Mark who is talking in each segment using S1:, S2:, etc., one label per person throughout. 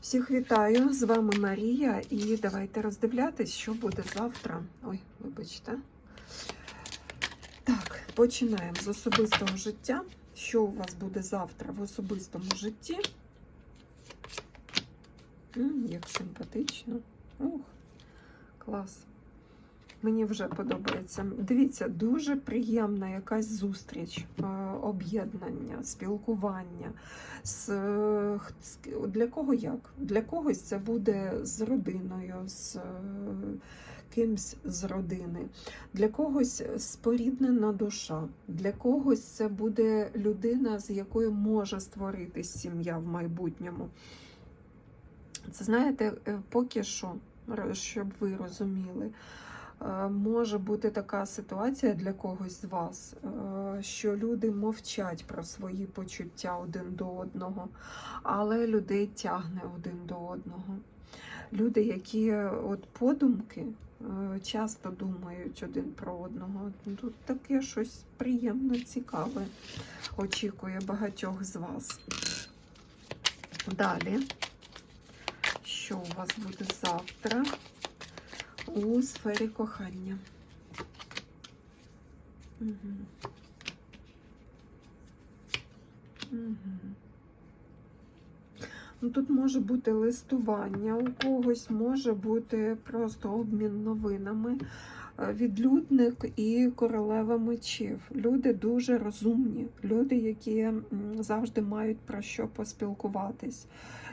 S1: Всіх вітаю! З вами Марія, і давайте роздивлятись, що буде завтра. Ой, вибачте. Так, починаємо з особистого життя. Що у вас буде завтра в особистому житті? М, як симпатично. Ух, клас. Мені вже подобається. Дивіться, дуже приємна якась зустріч, е, об'єднання, спілкування. Е, з- Для кого як? Для когось це буде з родиною, з е, кимсь з родини, для когось споріднена душа, для когось це буде людина, з якою може створитись сім'я в майбутньому. Це знаєте, поки що, щоб ви розуміли. Е, Може бути така ситуація для когось з вас, е, що люди мовчать про свої почуття один до одного, але людей тягне один до одного. Люди, які от подумки е, часто думають один про одного. Тут таке щось приємно цікаве очікує багатьох з вас. Далі, що у вас буде завтра? У сфері кохання. Угу. Угу. Ну, тут може бути листування у когось, може бути просто обмін новинами. Е, Відлюдник і королева мечів. Люди дуже розумні, люди, які завжди мають про що поспілкуватись.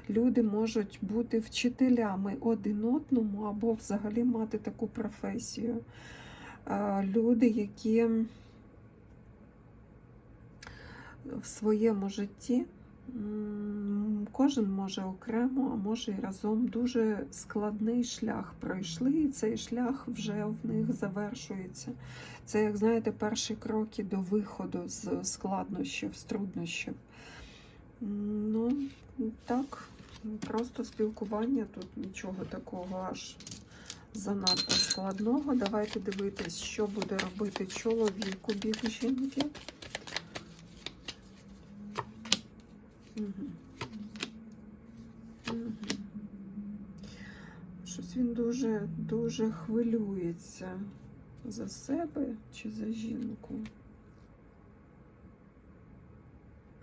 S1: Люди можуть бути вчителями один одному або взагалі мати таку професію. Люди, які в своєму житті кожен може окремо, а може і разом дуже складний шлях пройшли, і цей шлях вже в них завершується. Це, як знаєте, перші кроки до виходу з складнощів, з труднощів. Ну, так, просто спілкування, тут нічого такого аж занадто складного. Давайте дивитись, що буде робити чоловік у бік жінки. Щось він дуже, дуже хвилюється за себе чи за жінку.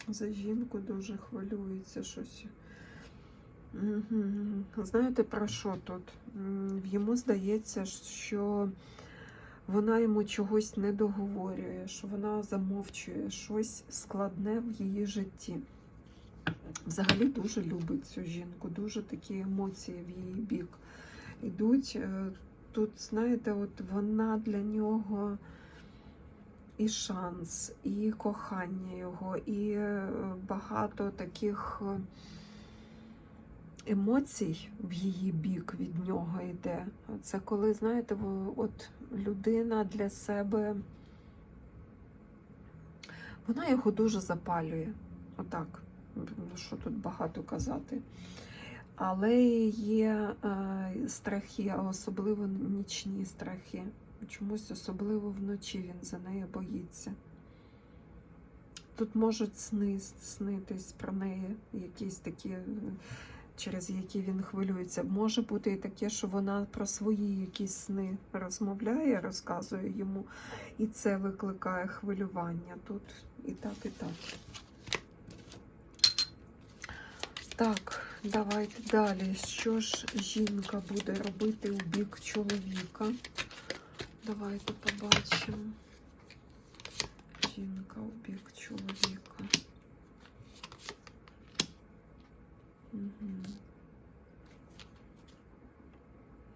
S1: За жінку дуже хвилюється щось. Знаєте про що тут? Йому здається, що вона йому чогось не договорює, що вона замовчує щось складне в її житті. Взагалі дуже любить цю жінку, дуже такі емоції в її бік йдуть. Е, Тут, знаєте, от вона для нього і шанс, і кохання його, і е, багато таких е, емоцій в її бік від нього йде. Це коли, знаєте, от людина для себе, вона його дуже запалює. Отак. Ну, Що тут багато казати. Але є е, страхи, особливо нічні страхи. Чомусь особливо вночі він за нею боїться. Тут можуть сни снитись про неї, якісь такі, через які він хвилюється. Може бути і таке, що вона про свої якісь сни розмовляє, розказує йому, і це викликає хвилювання. Тут і так, і так. Так, давайте далі. Що ж жінка буде робити у бік чоловіка? Давайте побачимо. Жінка у бік чоловіка.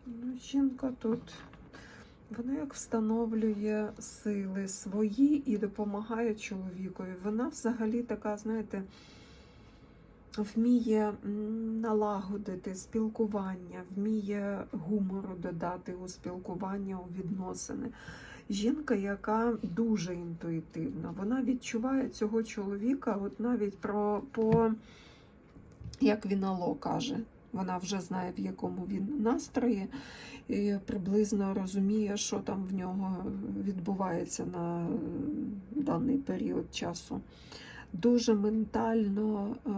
S1: Ну, жінка тут, вона як встановлює сили свої і допомагає чоловікові. Вона взагалі така, знаєте, вміє налагодити спілкування, вміє гумору додати у спілкування, у відносини. Жінка, яка дуже інтуїтивна, вона відчуває цього чоловіка, от навіть про по, як він Ало каже. Вона вже знає, в якому він настрої, і приблизно розуміє, що там в нього відбувається на е, даний період часу дуже ментально е,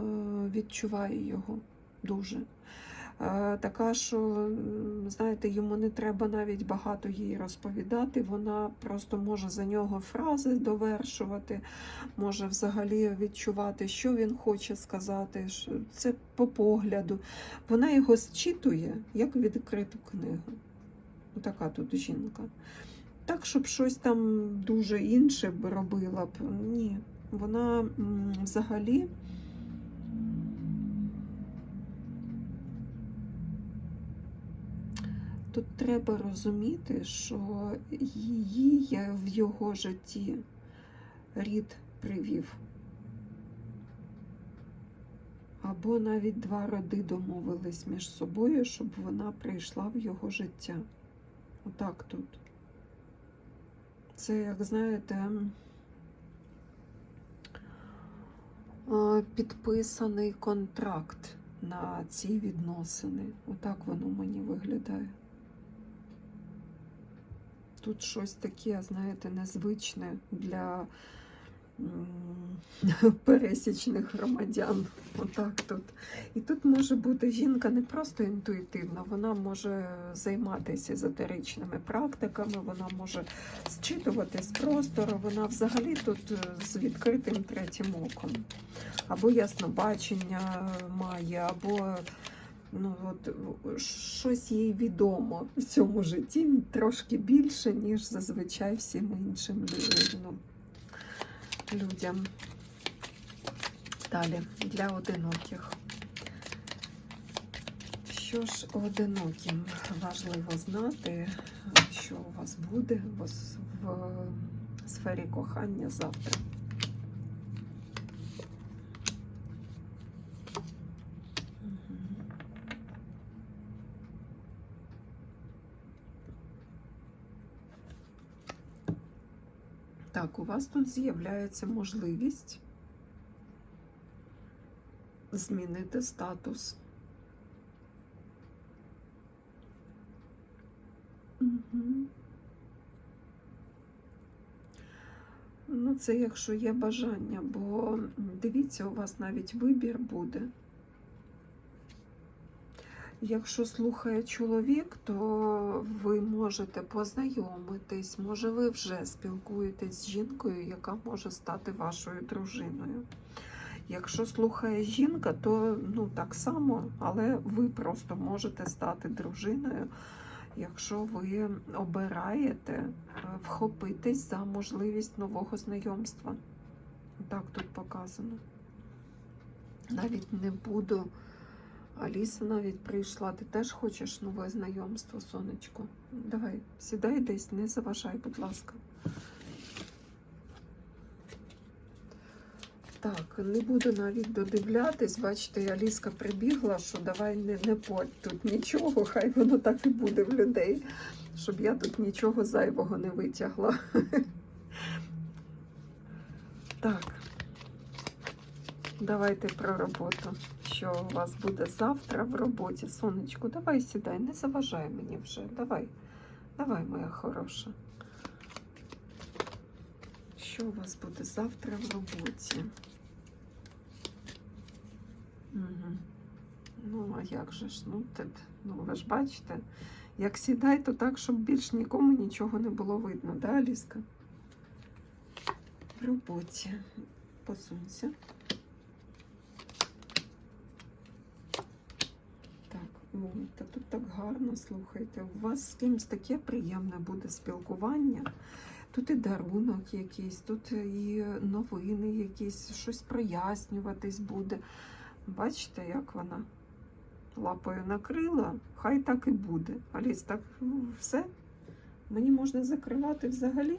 S1: відчуває його. дуже. Е, Така, що, знаєте, йому не треба навіть багато їй розповідати. Вона просто може за нього фрази довершувати, може взагалі відчувати, що він хоче сказати. Це по погляду. Вона його зчитує, як відкриту книгу. Така тут жінка. Так, щоб щось там дуже інше робила б. Ні. Вона взагалі. Тут треба розуміти, що її в його житті рід привів. Або навіть два роди домовились між собою, щоб вона прийшла в його життя. Отак тут. Це, як знаєте, підписаний контракт на ці відносини. Отак воно мені виглядає. Тут щось таке, знаєте, незвичне для пересічних громадян. Отак тут. І тут може бути жінка не просто інтуїтивна, вона може займатися езотеричними практиками, вона може зчитувати з простору, вона взагалі тут е, з відкритим третім оком. Або яснобачення має, або ну, от, щось їй відомо в цьому житті трошки більше, ніж зазвичай всім іншим ну, людям. Далі для одиноких. Що ж одиноким важливо знати, що у вас буде в, сфері кохання завтра. Так, у вас тут з'являється можливість змінити статус. Мгм. Ну, це якщо є бажання, бо дивіться, у вас навіть вибір буде. Якщо слухає чоловік, то ви можете познайомитись, може, ви вже спілкуєтесь з жінкою, яка може стати вашою дружиною. Якщо слухає жінка, то ну так само, але ви просто можете стати дружиною, якщо ви обираєте е, вхопитись за можливість нового знайомства. Так тут показано. Навіть не буду. Аліса навіть прийшла. Ти теж хочеш нове знайомство, сонечко? Давай, сідай десь, не заважай, будь ласка. Так, не буду навіть додивлятись. Бачите, Аліска прибігла, що давай не, не подь тут нічого, хай воно так і буде в людей, щоб я тут нічого зайвого не витягла. Так, давайте про роботу. Що у вас буде завтра в роботі? Сонечко, давай сідай, не заважай мені вже. Давай, давай, моя хороша. Що у вас буде завтра в роботі? Угу. Ну, а як же ж? Ну, те, ну, ви ж бачите, як сідай, то так, щоб більш нікому нічого не було видно, да, Аліска? В роботі. Посунься. Так, ой, та тут так гарно, слухайте. У вас з кимось таке приємне буде спілкування. Тут і дарунок якийсь, тут і новини якісь, щось прояснюватись буде. Бачите, як вона лапою накрила, хай так і буде. Аліс, так все? Мені можна закривати взагалі.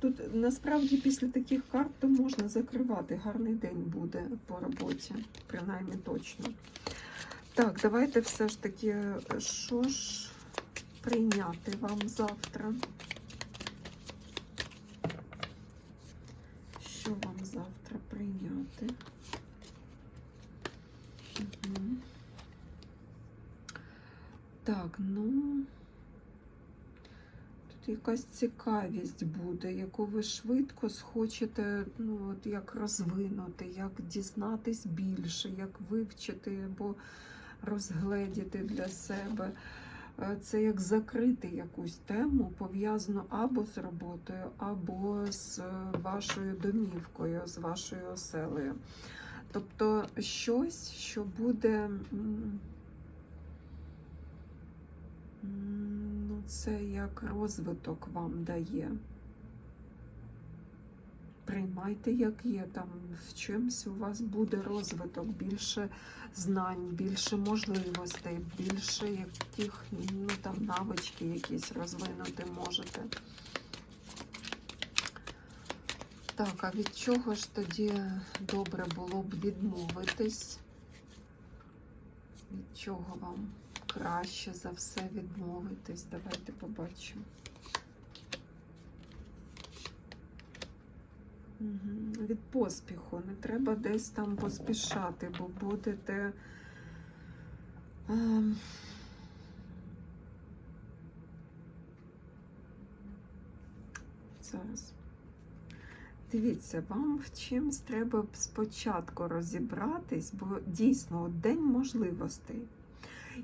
S1: Тут насправді після таких карт то можна закривати. Гарний день буде по роботі, принаймні точно. Так, давайте все ж таки, що ж прийняти вам завтра? Що вам завтра прийняти? Мгм. Так, ну тут якась цікавість буде, яку ви швидко схочете, ну, от як розвинути, як дізнатись більше, як вивчити, бо розгледіти для себе. Е, Це як закрити якусь тему, пов'язану або з роботою, або з е, вашою домівкою, з вашою оселею. Тобто щось, що буде. Ну, це як розвиток вам дає. Приймайте, як є, там в чимсь у вас буде розвиток, більше знань, більше можливостей, більше яких ну, там, навички якісь розвинути можете. Так, а від чого ж тоді добре було б відмовитись? Від чого вам краще за все відмовитись? Давайте побачимо. Від поспіху. Не треба десь там поспішати, бо будете. ем, Зараз. Дивіться, вам в чимсь треба спочатку розібратись, бо дійсно день можливостей.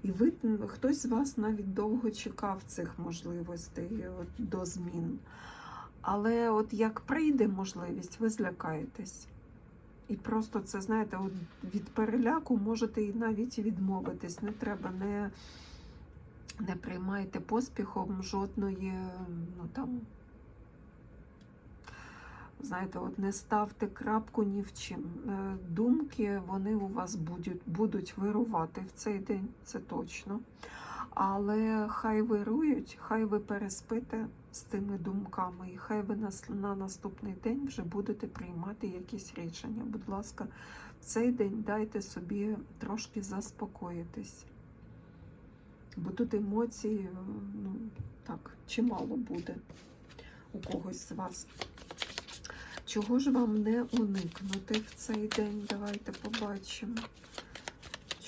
S1: І ви, хтось з вас навіть довго чекав цих можливостей до змін. Але от як прийде можливість, ви злякаєтесь. І просто це, знаєте, от від переляку можете і навіть відмовитись. Не треба, не, не приймайте поспіхом жодної, ну там, знаєте, от не ставте крапку ні в чим. Е, Думки вони у вас будуть, будуть вирувати в цей день, це точно. Але хай вирують, хай ви переспите з тими думками, і хай ви на, на наступний день вже будете приймати якісь рішення. Будь ласка, в цей день дайте собі трошки заспокоїтись. Бо тут емоцій, ну, так, чимало буде у когось з вас. Чого ж вам не уникнути в цей день? Давайте побачимо.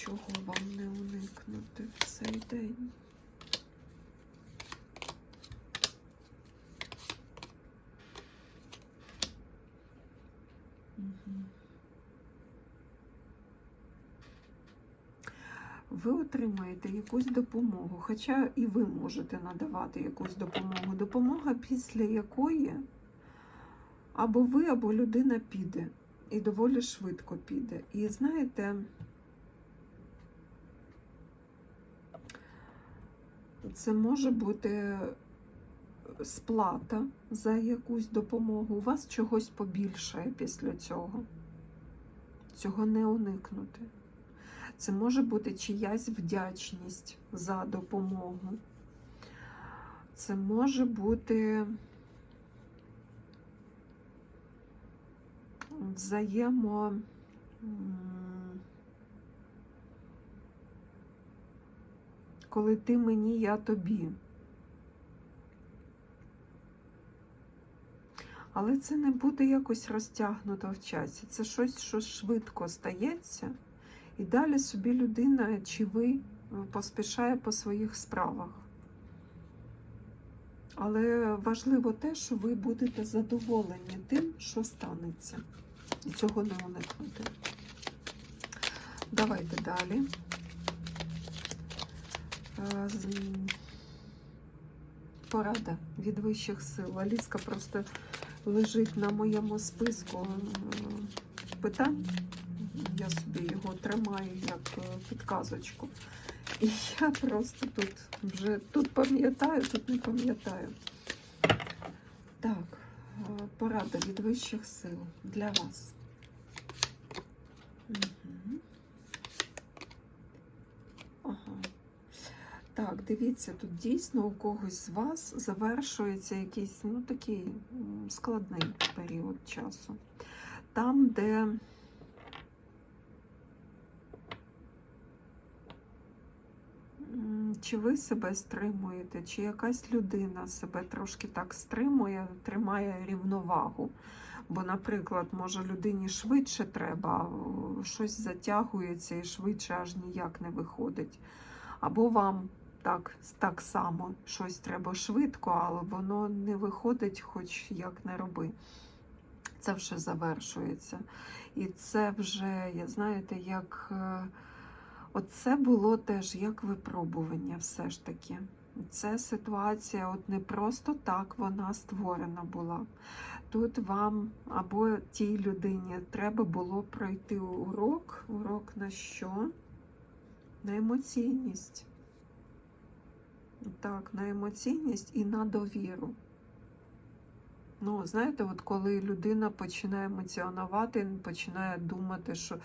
S1: Чого вам не уникнути в цей день? Ви отримаєте якусь допомогу, хоча і ви можете надавати якусь допомогу. Допомога, після якої або ви, або людина піде. І доволі швидко піде. І знаєте, це може бути сплата за якусь допомогу. У вас чогось побільшає після цього. Цього не уникнути. Це може бути чиясь вдячність за допомогу. Це може бути взаємо. Коли ти мені, я тобі. Але це не буде якось розтягнуто в часі. Це щось, що швидко стається, і далі собі людина чи ви поспішає по своїх справах. Але важливо те, що ви будете задоволені тим, що станеться. І цього не уникнути. Давайте далі. Е, Порада від вищих сил. Аліска просто лежить на моєму списку е, питань. Я собі його тримаю як е, підказочку. І я просто тут вже тут пам'ятаю, тут не пам'ятаю. Так, порада від вищих сил для вас. Мгм. Так, дивіться, тут дійсно у когось з вас завершується якийсь ну, такий складний період часу. Там, де чи ви себе стримуєте, чи якась людина себе трошки так стримує, тримає рівновагу. Бо, наприклад, може людині швидше треба, щось затягується і швидше аж ніяк не виходить. Або вам так, так само щось треба швидко, але воно не виходить, хоч як не роби. Це вже завершується. І це вже, я знаєте, як е, Оце було теж як випробування, все ж таки. Це ситуація, от не просто так вона створена була. Тут вам або тій людині треба було пройти урок. Урок на що? На емоційність. Так, на емоційність і на довіру. Ну, знаєте, от коли людина починає емоціонувати, починає думати, що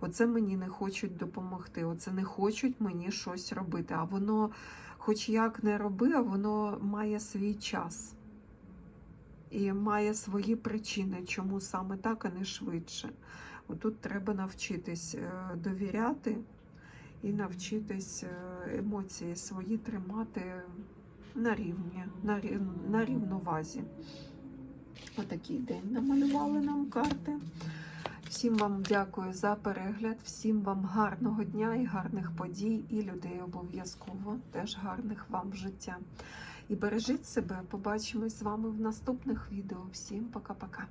S1: оце мені не хочуть допомогти, оце не хочуть мені щось робити. А воно, хоч як не роби, а воно має свій час і має свої причини, чому саме так, а не швидше. Отут треба навчитись е, довіряти і навчитись е, емоції свої тримати на рівні, на, рів- на рівновазі. Отакий день намалювали нам карти. Всім вам дякую за перегляд, всім вам гарного дня і гарних подій, і людей обов'язково теж гарних вам життя. І бережіть себе. Побачимось з вами в наступних відео. Всім пока-пока.